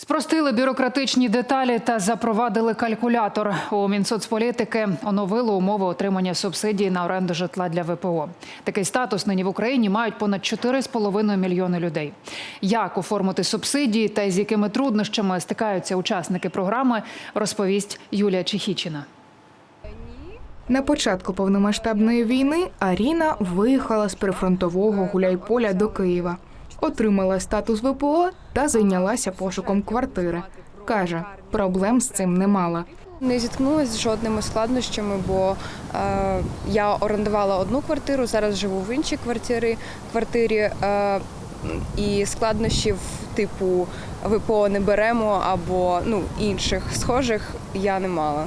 Спростили бюрократичні деталі та запровадили калькулятор. У Мінсоцполітики оновили умови отримання субсидій на оренду житла для ВПО. Такий статус нині в Україні мають понад 4,5 мільйони людей. Як оформити субсидії та з якими труднощами стикаються учасники програми, розповість Юлія Чехічина. На початку повномасштабної війни Аріна виїхала з прифронтового гуляйполя до Києва, отримала статус ВПО та зайнялася пошуком квартири. Каже, проблем з цим не мала. Не зіткнулася з жодними складнощами, бо е, я орендувала одну квартиру, зараз живу в іншій квартирі, квартирі е, і складнощів типу ВПО не беремо або ну, інших схожих я не мала.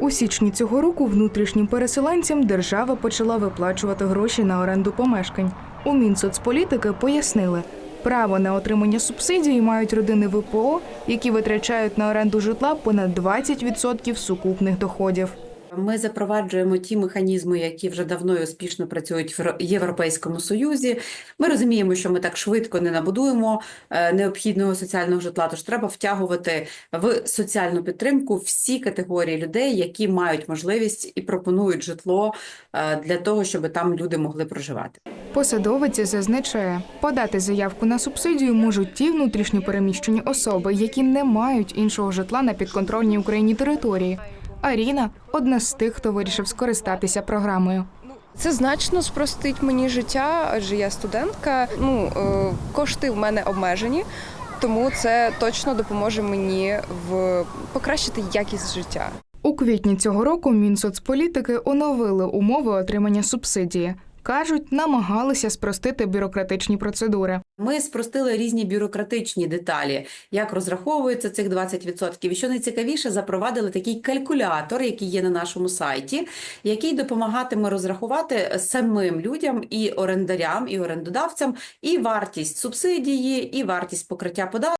У січні цього року внутрішнім переселенцям держава почала виплачувати гроші на оренду помешкань. У Мінсоцполітики пояснили, право на отримання субсидії мають родини ВПО, які витрачають на оренду житла понад 20% сукупних доходів. Ми запроваджуємо ті механізми, які вже давно і успішно працюють в Європейському Союзі. Ми розуміємо, що ми так швидко не набудуємо е, необхідного соціального житла. Тож треба втягувати в соціальну підтримку всі категорії людей, які мають можливість і пропонують житло е, для того, щоб там люди могли проживати. Посадовиця зазначає, подати заявку на субсидію можуть ті внутрішньо переміщені особи, які не мають іншого житла на підконтрольній Україні території. Аріна одна з тих, хто вирішив скористатися програмою. Це значно спростить мені життя, адже я студентка. Ну е, кошти в мене обмежені, тому це точно допоможе мені в покращити якість життя. У квітні цього року Мінсоцполітики оновили умови отримання субсидії. Кажуть, намагалися спростити бюрократичні процедури. Ми спростили різні бюрократичні деталі, як розраховується цих 20%. І що найцікавіше, запровадили такий калькулятор, який є на нашому сайті, який допомагатиме розрахувати самим людям і орендарям, і орендодавцям і вартість субсидії, і вартість покриття податків.